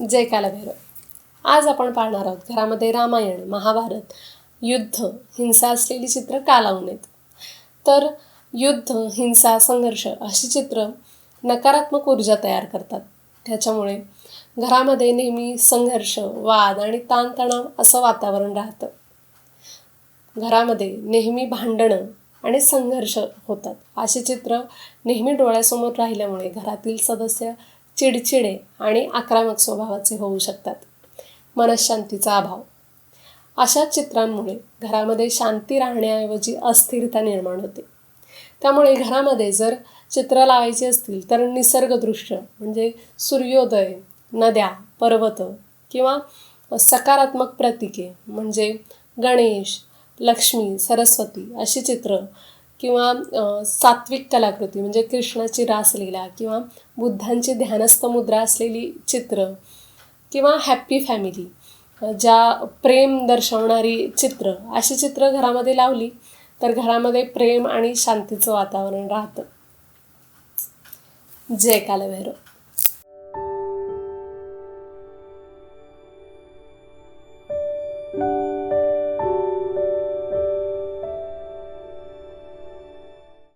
जय कालभैरव आज आपण पाहणार आहोत घरामध्ये रामायण महाभारत युद्ध हिंसा असलेली चित्र का लावून नयेत तर युद्ध हिंसा संघर्ष अशी चित्र नकारात्मक ऊर्जा तयार करतात. त्याच्यामुळे घरामध्ये नेहमी संघर्ष वाद आणि ताणतणाव असं वातावरण राहतं. घरामध्ये नेहमी भांडणं आणि संघर्ष होतात. अशी चित्र नेहमी डोळ्यासमोर राहिल्यामुळे घरातील सदस्य चिडचिडे आणि आक्रमक स्वभावाचे होऊ शकतात. मनशांतीचा अभाव. अशा चित्रांमुळे घरामध्ये शांती राहण्याऐवजी अस्थिरता निर्माण होते. त्यामुळे घरामध्ये जर चित्र लावायची असतील तर निसर्गदृश्य म्हणजे सूर्योदय नद्या पर्वत किंवा सकारात्मक प्रतीके म्हणजे गणेश लक्ष्मी सरस्वती अशी चित्र किंवा सात्विक कलाकृती म्हणजे कृष्णाची रासलीला किंवा बुद्धांची ध्यानस्थ मुद्रा असलेली चित्र किंवा हॅप्पी फॅमिली ज्या प्रेम दर्शवणारी चित्र अशी चित्र घरामध्ये लावली तर घरामध्ये प्रेम आणि शांतीचं वातावरण राहतं. जय कालभैरव.